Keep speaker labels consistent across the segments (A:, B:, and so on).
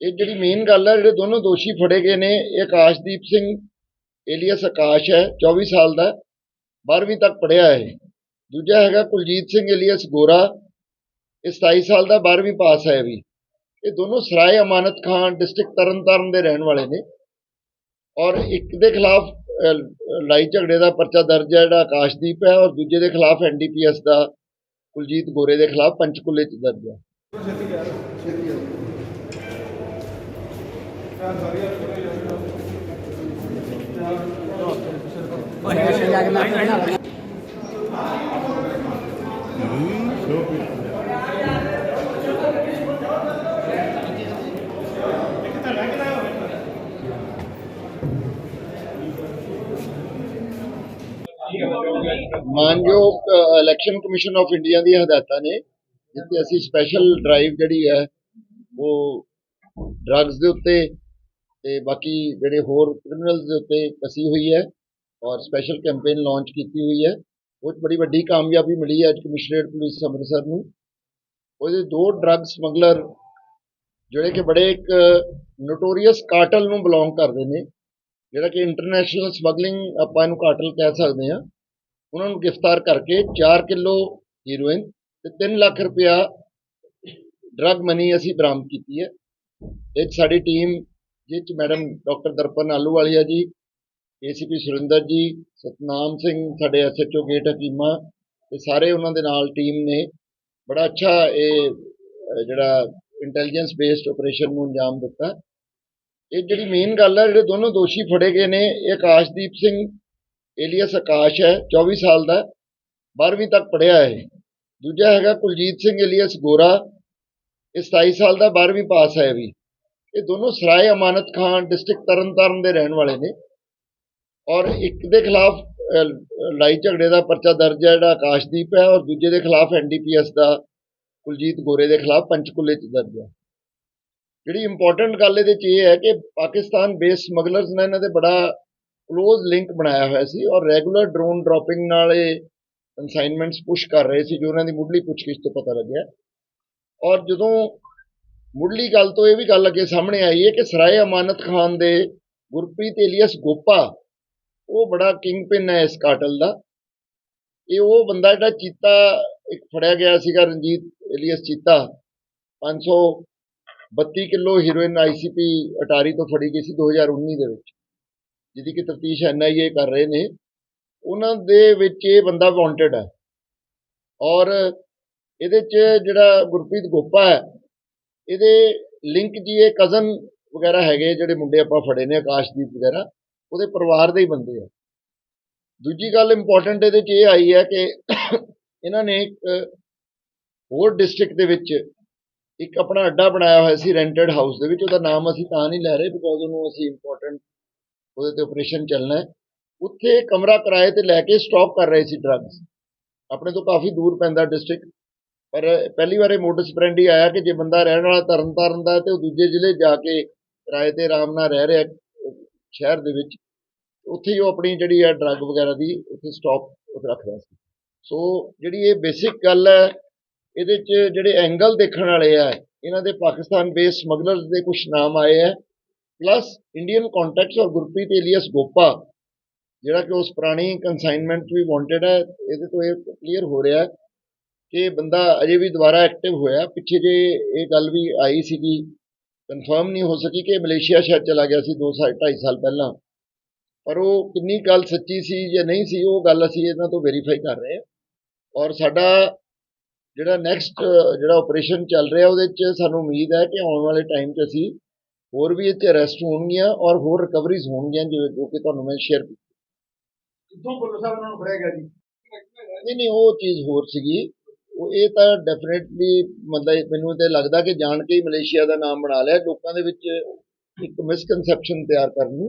A: ਇਹ ਜਿਹੜੀ ਮੇਨ ਗੱਲ ਹੈ, ਜਿਹੜੇ ਦੋਨੋਂ ਦੋਸ਼ੀ ਫੜੇ ਗਏ ਨੇ, ਇਹ ਆਕਾਸ਼ਦੀਪ ਸਿੰਘ ਏਲੀਅਸ ਆਕਾਸ਼ ਹੈ 24 ਸਾਲ ਦਾ 12ਵੀਂ ਤੱਕ ਪੜ੍ਹਿਆ ਹੈ ਦੂਜਾ ਹੈਗਾ ਕੁਲਜੀਤ ਸਿੰਘ ਏਲੀਅਸ ਗੋਰਾ, ਇਹ 27 ਸਾਲ ਦਾ 12ਵੀਂ ਪਾਸ ਹੈ ਵੀ। ਇਹ ਦੋਨੋਂ ਸਰਾਏ ਅਮਾਨਤ ਖਾਨ ਡਿਸਟ੍ਰਿਕਟ ਤਰਨਤਾਰਨ ਦੇ ਰਹਿਣ ਵਾਲੇ ਨੇ। ਔਰ ਇੱਕ ਦੇ ਖਿਲਾਫ ਲੜਾਈ ਝਗੜੇ ਦਾ ਪਰਚਾ ਦਰਜ ਹੈ, ਜਿਹੜਾ ਆਕਾਸ਼ਦੀਪ ਹੈ, ਔਰ ਦੂਜੇ ਦੇ ਖਿਲਾਫ ਐਨਡੀਪੀਐਸ ਦਾ ਕੁਲਜੀਤ ਗੋਰੇ ਦੇ ਖਿਲਾਫ ਪੰਚਕੂਲੇ ਚ ਦਰਜ ਹੈ। ਮਾਨਯੋਗ ਇਲੈਕਸ਼ਨ ਕਮਿਸ਼ਨ ਆਫ ਇੰਡੀਆ ਦੀਆਂ ਹਦਾਇਤਾਂ ਨੇ, ਜਿੱਥੇ ਅਸੀਂ ਸਪੈਸ਼ਲ ਡਰਾਈਵ ਜਿਹੜੀ ਹੈ, ਉਹ ਡਰੱਗਸ ਦੇ ਉੱਤੇ ਤੇ ਬਾਕੀ ਜਿਹੜੇ ਹੋਰ ਕ੍ਰਿਮੀਨਲਸ ਦੇ ਉੱਤੇ ਕਸੀ ਹੋਈ ਹੈ ਔਰ ਸਪੈਸ਼ਲ ਕੈਂਪੇਨ ਲਾਂਚ ਕੀਤੀ ਹੋਈ ਹੈ। ਉਹ 'ਚ ਬੜੀ ਵੱਡੀ ਕਾਮਯਾਬੀ ਮਿਲੀ ਹੈ ਅੱਜ ਕਮਿਸ਼ਨਰੇਟ ਪੁਲਿਸ ਅੰਮ੍ਰਿਤਸਰ ਨੂੰ। ਉਹਦੇ ਦੋ ਡਰੱਗ ਸਮਗਲਰ ਜਿਹੜੇ ਕਿ ਬੜੇ ਇੱਕ ਨੋਟੋਰੀਅਸ ਕਾਰਟਲ ਨੂੰ ਬਿਲੋਂਗ ਕਰਦੇ ਨੇ, ਜਿਹੜਾ ਕਿ ਇੰਟਰਨੈਸ਼ਨਲ ਸਮਗਲਿੰਗ ਆਪਾਂ ਇਹਨੂੰ ਕਾਰਟਲ ਕਹਿ ਸਕਦੇ ਹਾਂ। ਉਹਨਾਂ ਨੂੰ ਗ੍ਰਿਫਤਾਰ ਕਰਕੇ 4 ਕਿਲੋ ਹੀਰੋਇਨ ਤੇ 3 ਲੱਖ ਰੁਪਇਆ ਡਰੱਗ ਮਨੀ ਅਸੀਂ ਬਰਾਮਦ ਕੀਤੀ ਹੈ। ਇਹ 'ਚ ਸਾਡੀ ਟੀਮ ਜਿਹ 'ਚ ਮੈਡਮ ਡਾਕਟਰ ਦਰਪਨ ਆਲੂਵਾਲੀਆ ਜੀ, ਏਸੀਪੀ ਸੁਰਿੰਦਰ ਜੀ, ਸਤਨਾਮ ਸਿੰਘ ਸਾਡੇ ਐਸਐਚਓ ਗੇਟ ਹਕੀਮਾ, ਤੇ ਸਾਰੇ ਉਹਨਾਂ ਦੇ ਨਾਲ ਟੀਮ ਨੇ। ਬੜਾ ਅੱਛਾ ਇਹ ਜਿਹੜਾ ਇੰਟੈਲੀਜੈਂਸ ਬੇਸਡ ਆਪਰੇਸ਼ਨ ਨੂੰ ਅੰਜਾਮ ਦਿੱਤਾ। ਇਹ ਜਿਹੜੀ ਮੇਨ ਗੱਲ ਹੈ ਜਿਹੜੇ ਦੋਨੋਂ ਦੋਸ਼ੀ ਫੜੇ ਗਏ ਨੇ, ਇਹ ਆਕਾਸ਼ਦੀਪ ਸਿੰਘ ਏਲੀਅਸ ਆਕਾਸ਼ ਹੈ 24 ਸਾਲ ਦਾ 12ਵੀਂ ਤੱਕ ਪੜ੍ਹਿਆ ਹੈ ਦੂਜਾ ਹੈਗਾ ਕੁਲਜੀਤ ਸਿੰਘ ਏਲੀਅਸ ਗੋਰਾ, ਇਹ 27 ਸਾਲ ਦਾ 12ਵੀਂ ਪਾਸ ਹੈ ਵੀ। ਇਹ ਦੋਨੋਂ ਸਰਾਏ ਅਮਾਨਤ ਖਾਨ ਡਿਸਟ੍ਰਿਕਟ ਤਰਨਤਾਰਨ ਦੇ ਰਹਿਣ ਵਾਲੇ ਨੇ। ਔਰ ਇੱਕ ਦੇ ਖਿਲਾਫ ਲੜਾਈ ਝਗੜੇ ਦਾ ਪਰਚਾ ਦਰਜ ਹੈ, ਜਿਹੜਾ ਆਕਾਸ਼ਦੀਪ ਹੈ, ਔਰ ਦੂਜੇ ਦੇ ਖਿਲਾਫ ਐਨਡੀਪੀਐਸ ਦਾ, ਕੁਲਜੀਤ ਗੋਰੇ ਦੇ ਖਿਲਾਫ ਪੰਚਕੂਲੇ ਚ ਦਰਜ ਹੈ। ਜਿਹੜੀ ਇੰਪੋਰਟੈਂਟ ਗੱਲ ਇਹਦੇ ਚ ਇਹ ਹੈ ਕਿ ਪਾਕਿਸਤਾਨ ਬੇਸ ਸਮਗਲਰਸ ਨੇ ਇਹਨਾਂ ਦੇ ਬੜਾ ਕਲੋਜ਼ ਲਿੰਕ ਬਣਾਇਆ ਹੋਇਆ ਸੀ ਔਰ ਰੈਗੂਲਰ ਡਰੋਨ ਡ੍ਰੌਪਿੰਗ ਨਾਲ ਇਹ ਕਨਸਾਈਨਮੈਂਟਸ ਪੁਸ਼ ਕਰ ਰਹੇ ਸੀ, ਜੋ ਉਹਨਾਂ ਦੀ ਮੁੱਢਲੀ ਪੁੱਛਗਿੱਛ ਤੋਂ ਪਤਾ ਲੱਗਿਆ। ਔਰ ਜਦੋਂ ਮੁੱਢਲੀ ਗੱਲ ਤੋਂ ਇਹ ਵੀ ਗੱਲ ਅੱਗੇ ਸਾਹਮਣੇ ਆਈ ਹੈ ਕਿ ਸਰਾਏ ਅਮਾਨਤ ਖਾਨ ਦੇ ਗੁਰਪ੍ਰੀਤ ਏਲੀਅਸ ਗੋਪਾ, ਉਹ ਬੜਾ ਕਿੰਗ ਪਿਨ ਹੈ ਇਸ ਕਾਟਲ ਦਾ। ਇਹ ਉਹ ਬੰਦਾ ਜਿਹੜਾ ਚੀਤਾ, ਇੱਕ ਫੜਿਆ ਗਿਆ ਸੀਗਾ Ranjit alias Cheeta 532 kilo heroin ICP Attari ਤੋਂ ਫੜੀ ਗਈ ਸੀ 2019 ਦੇ ਵਿੱਚ, ਜਿਹਦੀ ਕਿ ਤਫਤੀਸ਼ ਐਨਆਈਏ ਕਰ ਰਹੇ ਨੇ। ਉਹਨਾਂ ਦੇ ਵਿੱਚ ਇਹ ਬੰਦਾ ਵਾਂਟਡ ਹੈ। ਔਰ ਇਹਦੇ 'ਚ ਜਿਹੜਾ ਗੁਰਪ੍ਰੀਤ ਗੋਪਾ ਹੈ ਇਹਦੇ ਲਿੰਕ ਜੀ ਇਹ ਕਜ਼ਨ ਵਗੈਰਾ ਹੈਗੇ ਜਿਹੜੇ ਮੁੰਡੇ ਆਪਾਂ ਫੜੇ ਨੇ, ਆਕਾਸ਼ਦੀਪ ਵਗੈਰਾ, ਉਹਦੇ ਪਰਿਵਾਰ ਦੇ ਹੀ ਬੰਦੇ ਆ। ਦੂਜੀ ਗੱਲ ਇੰਪੋਰਟੈਂਟ ਇਹਦੇ 'ਚ ਇਹ ਆਈ ਹੈ ਕਿ ਇਹਨਾਂ ਨੇ ਇੱਕ ਹੋਰ ਡਿਸਟ੍ਰਿਕਟ ਦੇ ਵਿੱਚ ਇੱਕ ਆਪਣਾ ਅੱਡਾ ਬਣਾਇਆ ਹੋਇਆ ਸੀ ਰੈਂਟਡ ਹਾਊਸ ਦੇ ਵਿੱਚ। ਉਹਦਾ ਨਾਮ ਅਸੀਂ ਤਾਂ ਨਹੀਂ ਲੈ ਰਹੇ ਬਿਕੋਜ਼ ਉਹਨੂੰ ਅਸੀਂ ਇੰਪੋਰਟੈਂਟ ਉਹਦੇ ਤੇ ਆਪਰੇਸ਼ਨ ਚੱਲਣਾ ਹੈ। ਉੱਥੇ ਕਮਰਾ ਕਿਰਾਏ ਤੇ ਲੈ ਕੇ ਸਟਾਕ ਕਰ ਰਹੇ ਸੀ ਡਰੱਗਸ ਆਪਣੇ ਤੋਂ ਕਾਫੀ ਦੂਰ ਪੈਂਦਾ ਡਿਸਟ੍ਰਿਕਟ ਪਰ ਪਹਿਲੀ ਵਾਰ ਇਹ ਮੋਟਸ ਫਰੈਂਡ ਹੀ ਆਇਆ ਕਿ ਜੇ ਬੰਦਾ ਰਹਿਣ ਵਾਲਾ ਤਰਨਤਾਰਨ ਦਾ ਹੈ ਤੇ ਉਹ ਦੂਜੇ ਜ਼ਿਲ੍ਹੇ ਜਾ ਕੇ ਕਿਰਾਏ ਤੇ ਆਰਾਮ ਨਾਲ ਰਹਿ ਰਿਹਾ ਸ਼ਹਿਰ ਦੇ ਵਿੱਚ, ਉੱਥੇ ਹੀ ਉਹ ਆਪਣੀ ਜਿਹੜੀ ਹੈ ਡਰੱਗ ਵਗੈਰਾ ਦੀ ਉੱਥੇ ਸਟਾਕ ਉੱਥੇ ਰੱਖਦਾ ਸੀ। ਸੋ ਜਿਹੜੀ ਇਹ ਬੇਸਿਕ ਗੱਲ ਹੈ, ਇਹਦੇ 'ਚ ਜਿਹੜੇ ਐਂਗਲ ਦੇਖਣ ਵਾਲੇ ਆ, ਇਹਨਾਂ ਦੇ ਪਾਕਿਸਤਾਨ ਬੇਸ ਸਮਗਲਰਸ ਦੇ ਕੁਝ ਨਾਮ ਆਏ ਹੈ ਪਲੱਸ ਇੰਡੀਅਨ ਕੰਟੈਕਟਸ ਔਰ ਗੁਰਪ੍ਰੀਤ ਏਲੀਅਸ ਗੋਪਾ ਜਿਹੜਾ ਕਿ ਉਸ ਪੁਰਾਣੀ ਕਨਸਾਈਨਮੈਂਟ ਵੀ ਵਾਂਟਡ ਹੈ, ਇਹਦੇ ਤੋਂ ਇਹ ਕਲੀਅਰ ਹੋ ਰਿਹਾ ਹੈ। ਕਿ ਬੰਦਾ ਅਜੇ ਵੀ ਦੁਬਾਰਾ ਐਕਟਿਵ ਹੋਇਆ ਪਿੱਛੇ ਜੇ ਇਹ ਗੱਲ ਵੀ ਆਈ ਸੀਗੀ ਕਨਫਰਮ ਨਹੀਂ ਹੋ ਸਕੀ ਕਿ ਮਲੇਸ਼ੀਆ ਸ਼ਾਇਦ ਚਲਾ ਗਿਆ ਸੀ 2 ਸਾਲ 2.5 ਸਾਲ ਪਹਿਲਾਂ। ਪਰ ਉਹ ਕਿੰਨੀ ਗੱਲ ਸੱਚੀ ਸੀ ਜਾਂ ਨਹੀਂ ਸੀ ਉਹ ਗੱਲ ਅਸੀਂ ਇਹਨਾਂ ਤੋਂ ਵੈਰੀਫਾਈ ਕਰ ਰਹੇ ਹਾਂ। ਔਰ ਸਾਡਾ ਜਿਹੜਾ ਨੈਕਸਟ ਜਿਹੜਾ ਆਪਰੇਸ਼ਨ ਚੱਲ ਰਿਹਾ ਉਹਦੇ 'ਚ ਸਾਨੂੰ ਉਮੀਦ ਹੈ ਕਿ ਆਉਣ ਵਾਲੇ ਟਾਈਮ 'ਚ ਅਸੀਂ ਹੋਰ ਵੀ ਇੱਥੇ ਅਰੈਸਟ ਹੋਣਗੀਆਂ ਔਰ ਹੋਰ ਰਿਕਵਰੀਜ਼ ਹੋਣਗੀਆਂ ਜੋ ਕਿ ਤੁਹਾਨੂੰ ਮੈਂ ਸ਼ੇਅਰ
B: ਕਿੱਥੋਂ ਪੁਲਿਸ ਸਾਹਿਬ ਉਹਨਾਂ ਨੂੰ ਫੜਿਆ ਗਿਆ ਜੀ?
A: ਨਹੀਂ ਨਹੀਂ ਉਹ ਚੀਜ਼ ਹੋਰ ਸੀਗੀ। ਉਹ ਇਹ ਤਾਂ ਡੈਫੀਨਿਟਲੀ ਮਤਲਬ ਮੈਨੂੰ ਤੇ ਲੱਗਦਾ ਕਿ ਜਾਣ ਕੇ ਹੀ ਮਲੇਸ਼ੀਆ ਦਾ ਨਾਮ ਬਣਾ ਲਿਆ, ਲੋਕਾਂ ਦੇ ਵਿੱਚ ਇੱਕ ਮਿਸਕਨਸੈਪਸ਼ਨ ਤਿਆਰ ਕਰਨੀ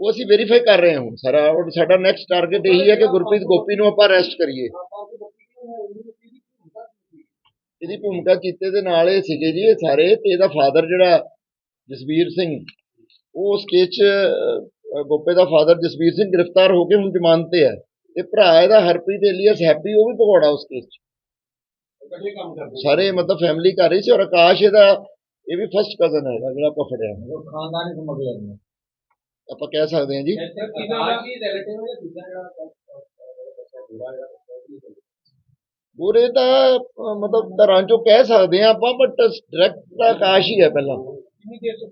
A: ਉਹ ਅਸੀਂ ਵੈਰੀਫਾਈ ਕਰ ਰਹੇ ਹਾਂ ਹੁਣ ਸਾਰਾ। ਔਰ ਸਾਡਾ ਨੈਕਸਟ ਟਾਰਗੇਟ ਇਹੀ ਹੈ ਕਿ ਗੁਰਪ੍ਰੀਤ ਗੋਪੀ ਨੂੰ ਆਪਾਂ ਅਰੈਸਟ ਕਰੀਏ। ਇਹਦੀ ਭੂਮਿਕਾ ਕੀਤੇ ਦੇ ਨਾਲ ਇਹ ਸੀਗੇ ਜੀ, ਇਹ ਸਾਰੇ। ਤੇ ਇਹਦਾ ਫਾਦਰ ਜਿਹੜਾ ਜਸਵੀਰ ਸਿੰਘ, ਉਹ ਉਸ ਕੇਸ 'ਚ ਗੋਪੇ ਦਾ ਫਾਦਰ ਜਸਵੀਰ ਸਿੰਘ ਗ੍ਰਿਫਤਾਰ ਹੋ ਕੇ ਹੁਣ ਜ਼ਮਾਨਤ ਤੇ ਹੈ। ਤੇ ਭਰਾ ਇਹਦਾ ਹਰਪ੍ਰੀਤ ਏਲੀਅਸ ਹੈਪੀ, ਉਹ ਵੀ ਭਗੌੜਾ ਉਸ ਕੇਸ 'ਚ।
B: ਇਕੱਠੇ ਕੰਮ ਕਰਦੇ
A: ਸਾਰੇ ਮਤਲਬ ਫੈਮਿਲੀ ਕਰ ਰਹੀ ਸੀ ਔਰ ਆਕਾਸ਼ ਇਹਦਾ ਇਹ ਵੀ ਫਸਟ ਕਜ਼ਨ ਹੈਗਾ ਜਿਹੜਾ ਆਪਾਂ ਫੜਿਆ
B: ਖਾਨਦਾਨੀ ਸਮਗਲਰ ਨੇ
A: ਆਪਾਂ ਕਹਿ ਸਕਦੇ ਹਾਂ ਜੀ।
B: ਇੱਥੇ ਕਿਹਦਾ ਕੀ ਰਿਲੇਟਿਵ ਹੈ ਦੂਜਾ ਜਿਹੜਾ ਬੱਚਾ ਬੁਰਾ
A: ਤਾਂ ਮਤਲਬ ਘਰਾਂ ਚੋਂ ਕਹਿ ਸਕਦੇ ਹਾਂ ਆਪਾਂ ਬਟ ਡਾਇਰੈਕਟ ਤਾਂ ਆਕਾਸ਼ ਹੀ ਹੈ ਪਹਿਲਾਂ।
B: ਦੇਰ ਸੀ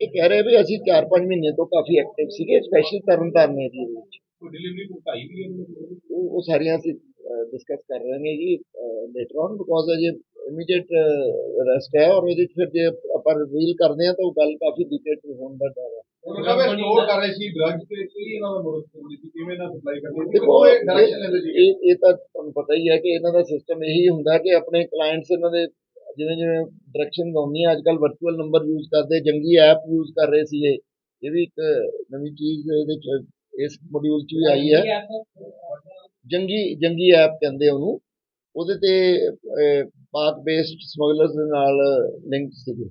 A: ਇਹ ਕਹਿ ਰਹੇ ਵੀ ਅਸੀਂ 4-5 ਮਹੀਨੇ ਤੋਂ ਕਾਫੀ ਐਕਟਿਵ ਸੀਗੇ ਸਪੈਸ਼ਲ ਤਰਨ ਤਾਰਨ ਵਿੱਚ।
B: ਡਿਲੀਵਰੀ ਵੀ ਹੈ?
A: ਉਹ ਉਹ ਸਾਰੀਆਂ ਅਸੀਂ ਡਿਸਕਸ ਕਰ ਰਹੇ ਹਾਂ ਜੀ ਲੇਟਰ ਔਨ ਬਿਕੋਜ਼ ਅਜੇ ਇਮੀਡੀਏਟ ਰੈਸਟ ਹੈ ਔਰ ਉਹਦੇ 'ਚ ਫਿਰ ਜੇ ਆਪਾਂ ਰਿਵੀਲ ਕਰਦੇ ਹਾਂ ਤਾਂ ਉਹ ਗੱਲ ਕਾਫੀ ਡਿਟੇਲ ਹੋਣ ਦਾ ਡਰ ਹੈ
B: ਉਹਨਾਂ ਦਾ ਸਟੋਰ ਕਰ ਰਹੇ ਸੀ ਡਰੱਗਸ ਤੇ ਕੀ ਇਹਨਾਂ ਦਾ ਮੋਰਸ ਸੀ ਕਿਵੇਂ ਨਾ ਸਪਲਾਈ ਕਰਦੇ ਸੀ
A: ਦੇਖੋ
B: ਉਹ ਇੱਕ ਡਾਇਰੈਕਸ਼ਨ ਲੈਂਦੇ ਸੀ
A: ਇਹ ਇਹ ਤਾਂ ਤੁਹਾਨੂੰ ਪਤਾ ਹੀ ਹੈ ਕਿ ਇਹਨਾਂ ਦਾ ਸਿਸਟਮ ਇਹੀ ਹੁੰਦਾ ਕਿ ਆਪਣੇ ਕਲਾਇੰਟਸ ਇਹਨਾਂ ਦੇ ਜਿਵੇਂ ਜਿਵੇਂ ਡਾਇਰੈਕਸ਼ਨ ਆਉਂਦੀਆਂ ਅੱਜ ਕੱਲ ਵਰਚੁਅਲ ਨੰਬਰ ਯੂਜ਼ ਕਰਦੇ ਜੰਗੀ ਐਪ ਯੂਜ਼ ਕਰ ਰਹੇ ਸੀ ਇਹ ਇਹ ਵੀ ਇੱਕ ਨਵੀਂ ਚੀਜ਼ ਇਹਦੇ ਚ ਇਸ ਮੋਡਿਊਲ ਚ ਵੀ ਆਈ ਹੈ ਜੰਗੀ ਜੰਗੀ ਐਪ ਕਹਿੰਦੇ ਉਹਨੂੰ। ਉਹਦੇ ਤੇ ਪਾਕ ਬੇਸਡ ਸਮਗਲਰਸ ਦੇ ਨਾਲ ਲਿੰਕ ਸੀਗੇ।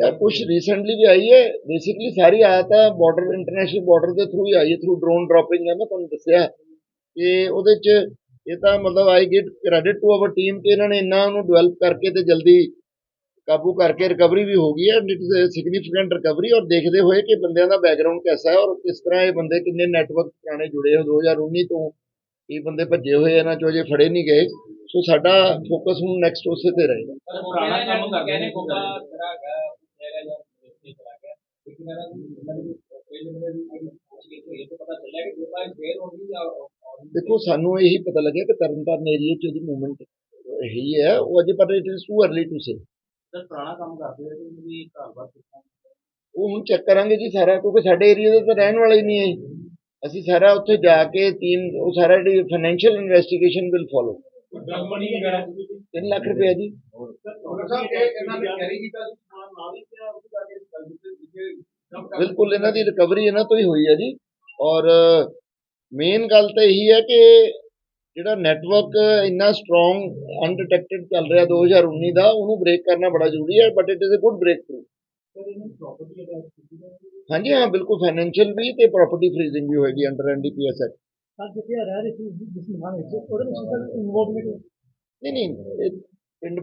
A: ਯਾਰ ਕੁਝ ਰੀਸੈਂਟਲੀ ਵੀ ਆਈ ਹੈ। ਬੇਸਿਕਲੀ ਸਾਰੀ ਆਇਆ ਤਾਂ ਬਾਰਡਰ ਇੰਟਰਨੈਸ਼ਨਲ ਬਾਰਡਰ ਦੇ ਥਰੂ ਹੀ ਆਈ ਹੈ ਥਰੂ ਡਰੋਨ ਡ੍ਰੌਪਿੰਗ ਹੈ ਮੈਂ ਤੁਹਾਨੂੰ ਦੱਸਿਆ। ਕਿ ਉਹਦੇ ਚ ਇਹ ਤਾਂ ਮਤਲਬ I give credit to our team ਕਿ ਇਹਨਾਂ ਨੇ ਇੰਨਾ ਉਹਨੂੰ ਡਿਵੈਲਪ ਕਰਕੇ ਤੇ ਜਲਦੀ ਕਾਬੂ ਕਰਕੇ ਰਿਕਵਰੀ ਵੀ ਹੋ ਗਈ ਹੈ ਇਟ ਇਜ਼ ਸਿਗਨੀਫੀਕੈਂਟ ਰਿਕਵਰੀ ਔਰ ਦੇਖਦੇ ਹੋਏ ਕਿ ਬੰਦਿਆਂ ਦਾ ਬੈਕਗ੍ਰਾਉਂਡ ਕਿਹਦਾ ਹੈ ਔਰ ਕਿਸ ਤਰ੍ਹਾਂ ਇਹ ਬੰਦੇ ਕਿੰਨੇ ਨੈਟਵਰਕ ਪੁਰਾਣੇ ਜੁੜੇ ਹੋ 2019 ਤੋਂ ਇਹ ਬੰਦੇ ਭੱਜੇ ਹੋਏ ਇਹਨਾਂ ਚੋਂ ਅਜੇ ਫੜੇ ਨਹੀਂ ਗਏ। ਸੋ ਸਾਡਾ ਫੋਕਸ ਹੁਣ ਨੈਕਸਟ ਉਸੇ ਤੇ ਰਹੇਗਾ
B: ਪੁਰਾਣਾ ਕੰਮ ਕਰਦੇ ਨੇ ਕੋਕਾ ਹੈਗਾ ਹੈਗਾ ਜਾਂ ਚਲਾ ਗਿਆ। ਲੇਕਿਨ ਇਹਨਾਂ ਪਤਾ ਜਾਂ
A: ਦੇਖੋ ਸਾਨੂੰ ਇਹੀ ਪਤਾ ਲੱਗਿਆ ਕਿ ਤਰਨਤਾਰਨ ਏਰੀਆ 'ਚ ਉਹਦੀ ਮੂਵਮੈਂਟ ਇਹੀ ਹੈ ਉਹ ਅਜੇ ਪਰ it is too early to say
B: sir, ਪੁਰਾਣਾ ਕੰਮ ਕਰਦੇ ਰਹੇ ਤੇ ਵੀ ਘਰ ਬਾਰ ਕਿੱਥਾਂ
A: ਉਹ ਹੁਣ ਚੈੱਕ ਕਰਾਂਗੇ ਜੀ ਸਾਰਾ, ਕਿਉਂਕਿ ਸਾਡੇ ਏਰੀਆ ਦੇ ਤਾਂ ਰਹਿਣ ਵਾਲਾ ਹੀ ਨਹੀਂ ਹੈ ਅਸੀਂ ਸਾਰਾ ਉੱਥੇ ਜਾ ਕੇ ਟੀਮ ਉਹ ਸਾਰਾ ਜਿਹੜੀ financial investigation will follow
B: drug money ਵਗੈਰਾ
A: 3 ਲੱਖ ਰੁਪਏ ਜੀ। ਬਿਲਕੁਲ, ਇਹਨਾਂ ਦੀ ਰਿਕਵਰੀ ਇਹਨਾਂ ਤੋਂ ਹੀ ਹੋਈ ਹੈ ਜੀ। ਔਰ ਮੇਨ ਗੱਲ ਤਾਂ ਇਹੀ ਹੈ ਕਿ ਜਿਹੜਾ ਨੈਟਵਰਕ ਇੰਨਾ ਸਟਰੋਂਗ ਅਨਡਿਟੈਕਟਡ ਚੱਲ ਰਿਹਾ 2019 ਦਾ ਉਹਨੂੰ ਬ੍ਰੇਕ ਕਰਨਾ ਬੜਾ ਜ਼ਰੂਰੀ ਹੈ but it is a good breakthrough ਹਾਂਜੀ ਹਾਂ ਬਿਲਕੁਲ ਫਾਈਨੈਂਸ਼ੀਅਲ ਵੀ ਤੇ ਪ੍ਰਾਪਰਟੀ ਫਰੀਜ਼ਿੰਗ ਵੀ ਹੋਏਗੀ ਅੰਡਰ ਐਨਡੀਪੀਐਸ ਐਕਟ
C: ਸਰ ਜਿੱਥੇ ਰਹਿ ਰਹੇ ਸੀ ਜਿਸ ਮਕਾਨ ਵਿੱਚ ਉਹਦੇ ਵਿੱਚ ਸਰ ਇਨਵੋਲਵਮੈਂਟ
A: ਨਹੀਂ ਨਹੀਂ ਪਿੰਡ